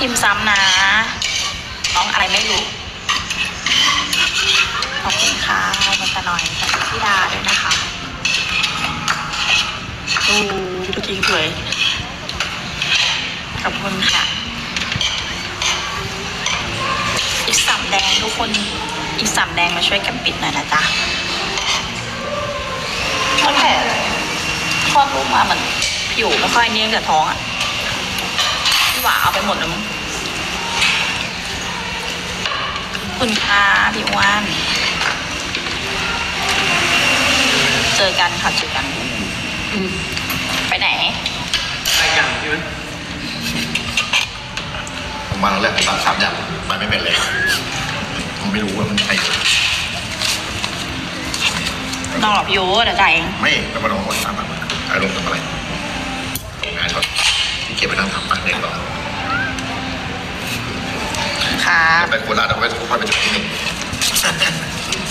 พิมพ์ซ้ำนะ น้องอะไรไม่รู้ ขอบคุณค่ะมันตะหน่อยกับพี่ดาด้วยนะคะโอ้ตัวจริงสวย ขอบคุณค่ะ อีกสามแดงทุกคน อีกสามแดงมาช่วยกันปิดหน่อยนะจ๊ะตั้งแต่คลอดลูกมาเหมือนผิวไม่ค่อยเนียงกับท้องอะ พี่หวาเอาไปหมดแล้วมั้งขอบคุณค่ะพี่อ้วนเจอกันค่ะเจอกันอืมไปไหนรายการใช่ไหมผมมาแล้วแรกผมสั่งสามอย่างไปไม่เป็นเลยผมไม่รู้ว่ามันใช่น้องหรอกพี่โอ้เดี๋ยวจ่ายเองไม่ก็มาลองคนสามแบบอารมณ์ทำอะไรทำงานก่อนที่เก็บไปนั่งทำปักเด็กก่อนค่ะ ไปโคราชแล้วก็ไปค่อยไปจุดที่หนึ่ง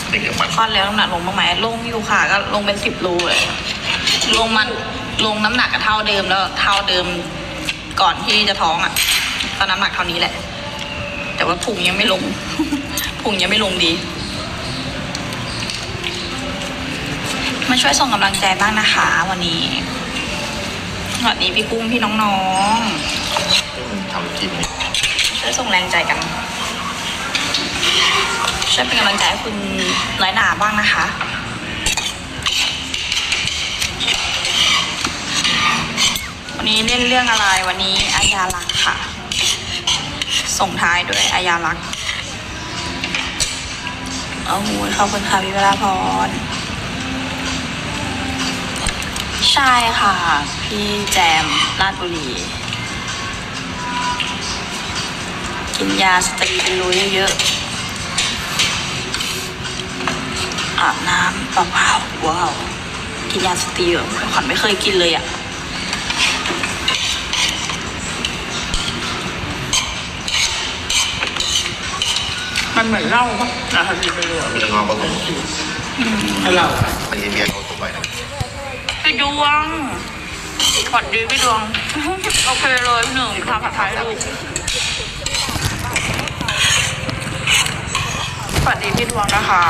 เด็กเดี๋ยวมันคลอดแล้วน้ำหนักลงบ้างไหมลงอยู่ค่ะก็ลงเป็นสิบโลเลยลงมันลงน้ำหนักกับเท่าเดิมแล้วเท่าเดิมก่อนที่จะท้องอะตอนน้ำหนักเท่านี้แหละ แต่ว่าพุงยังไม่ลง พุงยังไม่ลงดี มาช่วยส่งกำลังใจบ้างนะคะ วันนี้สวัสดีพี่กุ้งพี่น้องทำทีมนี้ๆช่วยส่งแรงใจกัน ช่วยเป็นกำลังใจให้คุณน้อยหนาบ้างนะคะวันนี้เล่นเรื่องอะไรวันนี้อายารักษ์ค่ะ ส่งท้ายด้วยอายารักษ์โอ้โหขอบคุณค่ะพี่เวลาพร ใช่ค่ะ พี่แจมราชบุรี กินยาสตรีเป็นรูเยอะๆ อาบน้ำเปล่าๆว้าวกินยาสตรีเหรอขวัญไม่เคยกินเลยอะมันเหมือนเหล้าปะนะครับพี่ไปดูมีงอผสมให้เราไม่ใช่เบียร์เขาตกไปนะพี่ดวงสวัสดีพี่ดวง โอเคเลยพี่หนึ่งพาผัดไทยลูก สวัสดีพี่ดวงนะคะ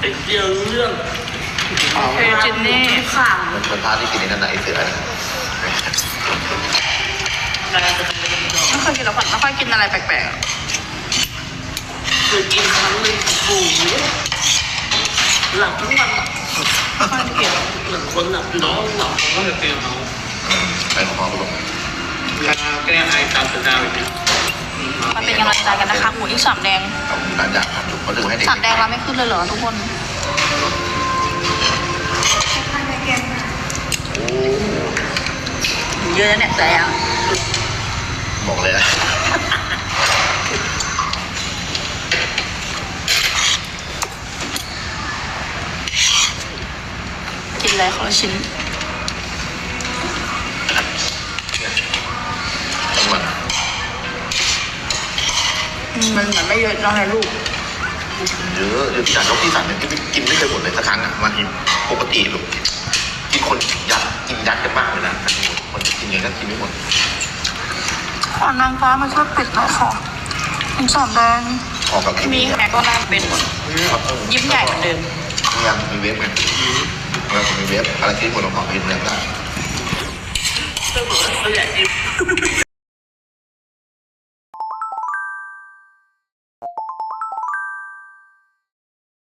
ไอ้เดียวรู้เรื่องโอเคจินนี่ค่ะมันคนพาที่กินในนั้นไหนะไอ้เสือเนี่ยไม่เคยกินแล้วขวัญไม่ค่อยกินอะไรแปลกเคยกินครั้งหนึ่งโอ้โหหลับทั้งวันๆไม่ค่อยกินเหมือนคนหลับน้องหลับก็จะเตียงเขาไปของพ่อผสมแก้ไอตามสัญญาแบบนี้ มาเป็นกำลังใจกันนะคะหมูอีกสามแดงเอาร้านอยากทำอยู่เขาถึงให้เด็กสามแดงเราไม่ขึ้นเลยเหรอทุกคนโอ้เยอะนะเนี่ยแต่ยังบอกเลยนะกินอะไรคนละชิ้น มันเหมือนไม่เยอะเน้องไงลูกเยอะเยอะที่ร้านเขาที่สั่งเนี่ยที่กินไม่เคยหมดเลยสักครั้งอะมากินปกติแบบที่คนยัดกินยัดกันมากเลยนะคนกินยังไงก็กินไม่หมดขอนางฟ้ามาช่วยปิดหน่อยค่ะอีกสามแดงออกกับมีแม็กก็น่าเป็นหมดครับยิ้มใหญ่เหมือนเดิมยังมีเว็บไงเวลาผมมีเว็บอะไรที่คนเราขอพิมพ์เรื่องได้